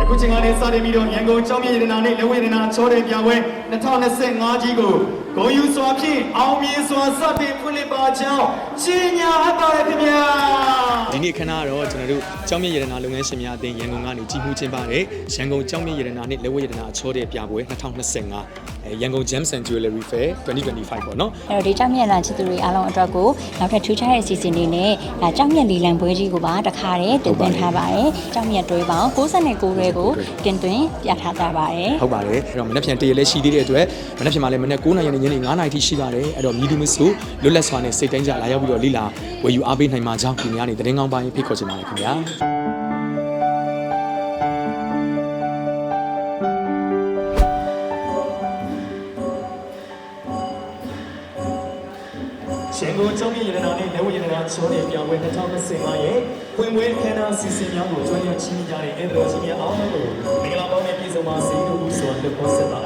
အခုချိန်ကနေစတင်ပြီးတော့ရန်ကုန်ကျောင်းမြေရတနာနဲ့လက်ဝဲရတနာချောတဲ့ပြပွဲ2025ကြီးကိုဂုံယူစွာဖြင့်အောင်မြင်စွာစတင်ဖွင့်လှစ်ပါကြောင်းကြီးညာအပ်ပါတယ်ခင်ဗျာဒီ နေ့ခဏတော့ကျွန်တော်တို့ကျောင်းမြင့်ရတနာလုပ်ငန်းရှင်များအသင်းရန်ကုန်ကနေကြီးမှုကျင်းပတဲ့ရန်ကုန်ကျောင်းမြင့်ရတနာနဲ့လက်ဝဲရတနာအချောတဲ့ပြပွဲ2025အဲရန်ကုန် Gems and Jewelry Fair 2025ပေါ့နော်အဲ့တော့ဒီကြောက်မြက်လန်ချစ်သူတွေအားလုံးအတွက်ကိုနောက်ထပ်ထူးခြားတဲ့အစီအစဉ်တွေနဲ့ဒါကြောက်မြက်လီလံပွဲကြီးကိုပါတခါတည်းတင်သွင်းထားပါတယ်ကြောက်မြက်တွဲပေါင်း69ရဲကိုတင်သွင်းပြထားကြပါတယ်ဟုတ်ပါတယ်အဲ့တော့မနက်ဖြန်တရလည်းရှိသေးတဲ့အတွက်မနက်ဖြန်မှာလည်းမနက်9:00နာရီနဲ့ညနေ9:00နာရီထိရှိပါတယ်အဲ့တော့မြည်သူမဆိုလွတ်လပ်စွာနဲ့စိတ်တိုင်းကြလာရောက်ပြီးတော့လိလာဝယ်ယူအားပေးနိုင်မှာကြောင်းဒီနေ့ကနေသတင်းကောင်းပိုင်းဖိတ်ခေါ်ချင်ပါတယ်ခင်ဗျာရန်ကုန်ကျောင်းမြေရတနာနဲ့လက်ဝဲရတနာချောတဲ့ပြပွဲ2025ရဲ့ဖွင့်ပွဲအခမ်းအနားစီစဉ်များကိုကျွမ်းကျင်ချီးမြှင့်ကြတဲ့အဲ့တော်ကြီးများအားလုံးကိုမင်္ဂလာပေါင်းနဲ့ပြည့်စုံပါစေလို့ဥစွာလုပ်ပေါ်ဆက်တာပါတယ်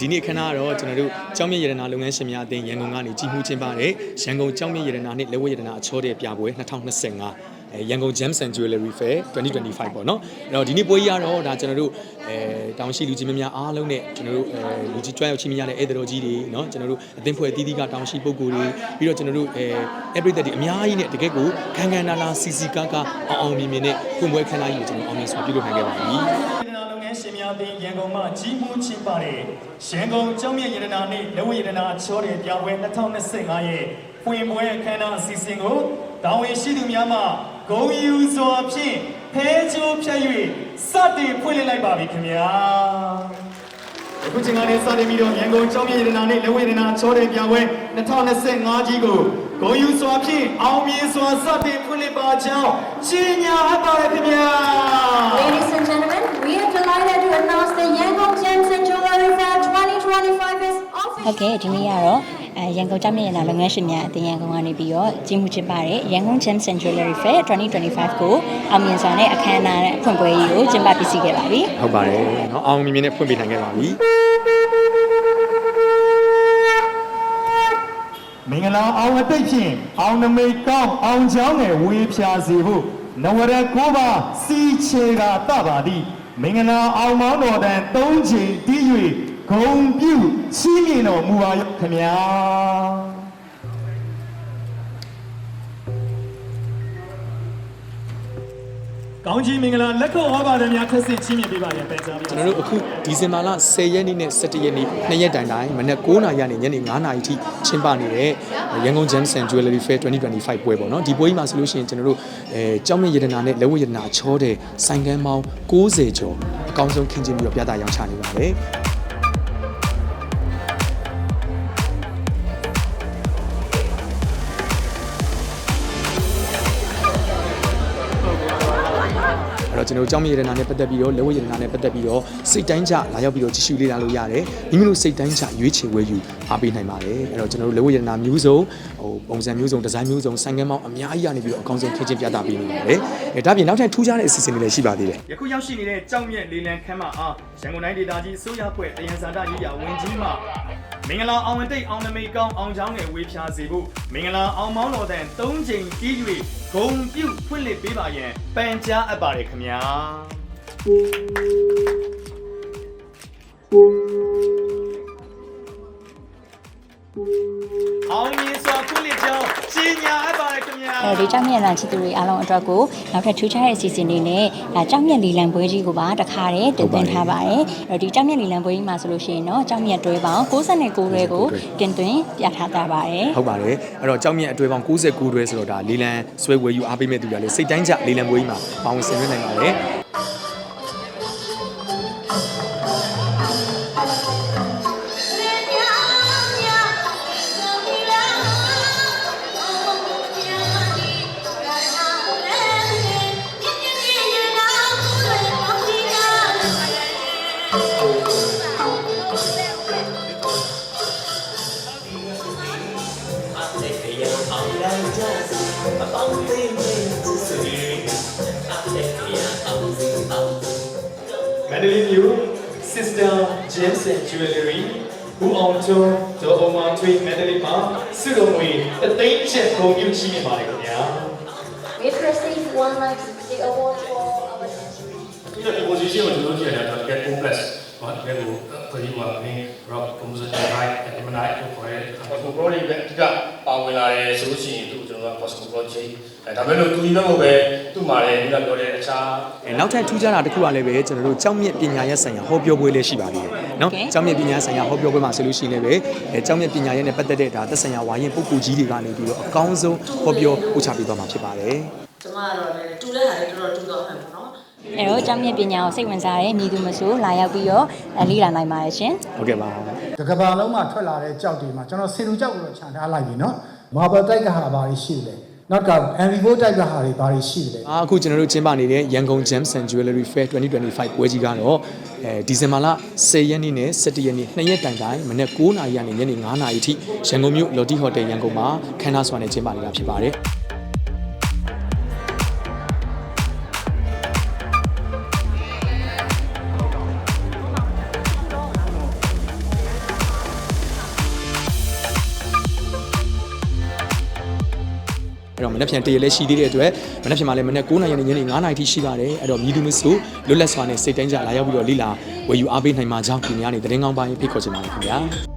ဒီနေ့ခဏကတော့ကျွန်တော်တို့ကျောင်းမြင့်ရတနာလုပ်ငန်းရှင်များအသင်းရန်ကုန်ကနေကြီးမှုချင်းပါတယ်ရန်ကုန်ကျောင်းမြင့်ရတနာနဲ့လက်ဝဲရတနာအချောတဲ့ပြပွဲ2025ရန်ကုန် Gems and Jewelry Fair 2025ပေါ့နော်အဲ့တော့ဒီနေ့ပွဲကြီးကတော့ဒါကျွန်တော်တို့အဲတောင်ရှိလူကြီးများများအားလုံးနဲ့ကျွန်တော်တို့အဲလူကြီးကျွမ်းရောက်ချင်းများတဲ့ဧည့်သည်တော်ကြီးတွေနော်ကျွန်တော်တို့အသင်းဖွဲ့အသီးသီးကတောင်ရှိပုဂ္ဂိုလ်တွေပြီးတော့ကျွန်တော်တို့အဲ everyday တွေအများကြီးနဲ့တကယ့်ကိုခံခံနာနာစီစီကားကားအောင်အောင်မြင်မြင်နဲ့ဖွင့်ပွဲခန်းလေးကိုကျွန်တော်အောင်မြင်စွာပြုလုပ်နိုင်ခဲ့ပါပြီ လုပ်ငန်းရှင်များအသင်းရန်ကုန်မှကြီးမှုချစ်ပါတဲ့ရန်ကုန်ကျောင်းမြေရတနာနဲ့လက်ဝဲရတနာချောတဲ့ပြပွဲ2025ရဲ့ဖွင့်ပွဲအခမ်းအနားအစီအစဉ်ကိုတာဝန်ရှိသူများမှဂုံယူစွာဖြင့်ဖဲချိုးဖြတ်၍စတင်ဖွင့်လှစ်လိုက်ပါပြီခင်ဗျာအခုချိန်ကနေစတင်ပြီးတော့ရန်ကုန်ကျောင်းမြေရတနာနဲ့လက်ဝဲရတနာချောတဲ့ပြပွဲ2025ကြီးကိုဂုံယူစွာဖြင့်အောင်မြင်စွာစတင်ဖွင့်လှစ်ပါကြောင်းကြီးညာအပ်ပါတယ်ခင်ဗျာ Ladies and gentlemen, ဟုတ် officially ကဲ့ဒီနေ့ကတော့အဲရန်ကုန်ကြောက်မြက်ရတနာလုပ်ငန်းရှင်များအသင်းရန်ကုန်ကနေပြီးတော့ကြီးမှုကျင်းပတဲ့ရန်ကုန် Gems and Jewelry Fair 2025ကိုအောင်မြင်စွာနဲ့အခမ်းအနားနဲ့ဖွင့်ပွဲကြီးကိုကျင်းပပြီးစီးခဲ့ပါပြီ ဟုတ်ပါတယ်เนาะအောင်မြင်မြင်နဲ့ဖွင့်ပေးနိုင်ခဲ့ပါပြီ မင်္ဂလာအောင်အသိဖြင့်အောင်နမိတ်ကောင်းအောင်ချောင်းငယ်ဝေဖြာစေဖို့နဝရကိုပါစီချေကတပါသည်မင်္ဂလာအောင်မောင်းတော်တန်၃ချိန်တီး၍ ဂုံပြုချီးမြှင့်တော်မူပါရောခင်ဗျာကောင်းကြီးမင်္ဂလာလက်ခုပ်ဟောပါတယ်များထက်ဆင့်ချီးမြှင့်ပေးပါရန်ပန်ကြားပါကျွန်တော်တို့အခုဒီဇင်ဘာလ10ရက်နေ့နဲ့17ရက်နေ့နှစ်ရက်တိုင်တိုင်မနက်9:00နာရီကနေညနေ9:00နာရီထိကျင်းပနေတဲ့ရန်ကုန် Gems and Jewelry Fair 2025ပွဲပေါ့နော်ဒီပွဲကြီးမှာဆိုလို့ရှိရင်ကျွန်တော်တို့အဲကြောင်းမြင့်ရတနာနဲ့လက်ဝဲရတနာချောတဲ့ဆိုင်ကန်းပေါင်း60ကျော်အကောင်းဆုံးခင်းကျင်းပြီးတော့ပြသရောင်းချနေပါတယ် အဲ့တော့ကျွန်တော်တို့ကြောင်းမြေရတနာနဲ့ပတ်သက်ပြီးတော့လက်ဝဲရတနာနဲ့ပတ်သက်ပြီးတော့စိတ်တိုင်းကြလာရောက်ပြီးတော့ကြည့်ရှုလေ့လာလို့ရတယ်မိမိတို့စိတ်တိုင်းကြရွေးချယ်ဝယ်ယူအားပေးနိုင်ပါတယ်အဲ့တော့ကျွန်တော်တို့လက်ဝဲရတနာမျိုးစုံဟိုပုံစံမျိုးစုံဒီဇိုင်းမျိုးစုံဆိုင်ကန်းပေါင်းအများကြီးရနေပြီးတော့အကောင်းဆုံးခင်းချင်းပြသပေးနေပါတယ်အဲဒါပြင်နောက်ထပ်ထူးခြားတဲ့အစီအစဉ်တွေလည်းရှိပါသေးတယ်ယခုရောက်ရှိနေတဲ့ကြောင်မြက်လေးလံခမ်းမအားရန်ကုန်တိုင်းဒေသကြီးစိုးရဖွဲ့တယံဇာတရေးရာဝန်ကြီးမှ မင်္ဂလာအောင်ဝင်တိတ်အောင်နမိတ်ကောင်းအောင်ချောင်းငယ်ဝေဖြာစေဖို့မင်္ဂလာအောင်မောင်းတော်တန်၃ချိန်တီး၍ဂုံပြုတ်ဖွင့်လှစ်ပေးပါရန်ပန်ကြားအပ်ပါတယ်ခင်ဗျာ အောင်မြင်စွာဖွင့်လှစ်ကြောင်းကြီးညာအပ်ပါတယ်ခင်ဗျာအဲဒီကြောက်မြက်လန်ချစ်သူတွေအားလုံးအတွက်ကိုနောက်ထပ်ထူးခြားတဲ့အစီအစဉ်တွေနဲ့ဒါကြောက်မြက်လီလံပွဲကြီးကိုပါတခါတည်းတင်သွင်းထားပါတယ်အဲဒီကြောက်မြက်လီလံပွဲကြီးမှာဆိုလို့ရှိရင်တော့ကြောက်မြက်တွဲပေါင်း69ရဲကိုတင်သွင်းပြထားကြပါတယ်ဟုတ်ပါတယ်အဲ့တော့ကြောင်းမြင့်အတွေ့ပေါင်း69တွဲဆိုတော့ဒါလေးလံဆွဲဝယ်ယူအားပေးမဲ့သူတွေကလည်းစိတ်တိုင်းကြလေးလံပွဲကြီးမှာပေါင်းဆင်ရနိုင်ပါတယ် Madeline Yu, Sister James and Jewelry ဘူအောင်ကျော်ဒေါ်အောင်မထွေး Madeline မှာစုတော်မွေတသိန်းချက်ဂုဏ်ပြုချီးမြှင့်ပါတယ်ခင်ဗျာ We've received one like the award for our ရှင်းကိုကျွန်တော်ကြည့်ရတာ get complex ဟောဒီကိုခရီးမှာမင်း rock composition right and emanite ကိုခေါ်ရဲ Cosmo Pro တွေ ပါဝင်လာတယ်ဆိုလို့ရှိရင်သူ့ကျွန်တော်က Costco project အဲဒါပေမဲ့လို့သူဒီဘက်မှာပဲသူ့မှာလည်းဒီကပြောတဲ့အခြားနောက်ထပ်ထူးခြားတာတစ်ခုကလည်းပဲကျွန်တော်တို့ကြောက်မြင့်ပညာရဲ့ဆိုင်ရာဟောပြောပွဲလေးရှိပါသေးတယ်နော်ကြောက်မြင့်ပညာဆိုင်ရာဟောပြောပွဲမှာဆိုလို့ရှိရင်လည်းပဲအဲကြောက်မြင့်ပညာရဲ့နဲ့ပတ်သက်တဲ့ဒါသက်ဆိုင်ရာဝါရင်ပုဂ္ဂိုလ်ကြီးတွေကနေပြီးတော့အကောင်းဆုံးဟောပြောပို့ချပေးသွားမှာဖြစ်ပါတယ်ကျွန်မကတော့လည်းတူတဲ့ဟာလေးတော်တော်တူတော့မှန်ပါနော်အဲတော့ကျောင်းမြင့်ပညာကိုစိတ်ဝင်စားတဲ့မိသူမဆိုလာရောက်ပြီးတော့လေ့လာနိုင်ပါတယ်ရှင်။ဟုတ်ကဲ့ပါ တကဘာလုံးမှာထွက်လာတဲ့ကြောက်တွေမှာကျွန်တော်စင်လူကြောက်ကိုတော့ခြံထားလိုက်ပြီနော်မာဘယ်တိုက်ကဟာဘာတွေရှိတယ်နောက်က MV4 တိုက်ကဟာတွေဘာတွေရှိတယ်အာအခုကျွန်တော်တို့ကျင်းပနေတဲ့ရန်ကုန် Gems and Jewelry Fair 2025ပွဲကြီးကတော့အဲဒီဇင်ဘာလ10ရက်နေ့နဲ့17ရက်နေ့နှစ်ရက်တိုင်တိုင်မနက်9:00နာရီကနေညနေ9:00နာရီထိရန်ကုန်မြို့ Lotte Hotel ရန်ကုန်မှာခန်းနာစွာနဲ့ကျင်းပနေတာဖြစ်ပါတယ် တော့မနေ့ပြန်တရလည်းရှိသေးတဲ့အတွက်မနေ့ပြန်မှာလည်းမနေ့9:00နာရီနဲ့ညနေ9:00နာရီထိရှိပါတယ်အဲ့တော့မြည်သူမဆိုလွတ်လပ်စွာနဲ့စိတ်တိုင်းကြလာရောက်ပြီးတော့လိလာဝယ်ယူအားပေးနိုင်မှာကြောင်းဒီညနေသတင်းကောင်းပိုင်းဖိတ်ခေါ်ချင်ပါတယ်ခင်ဗျာ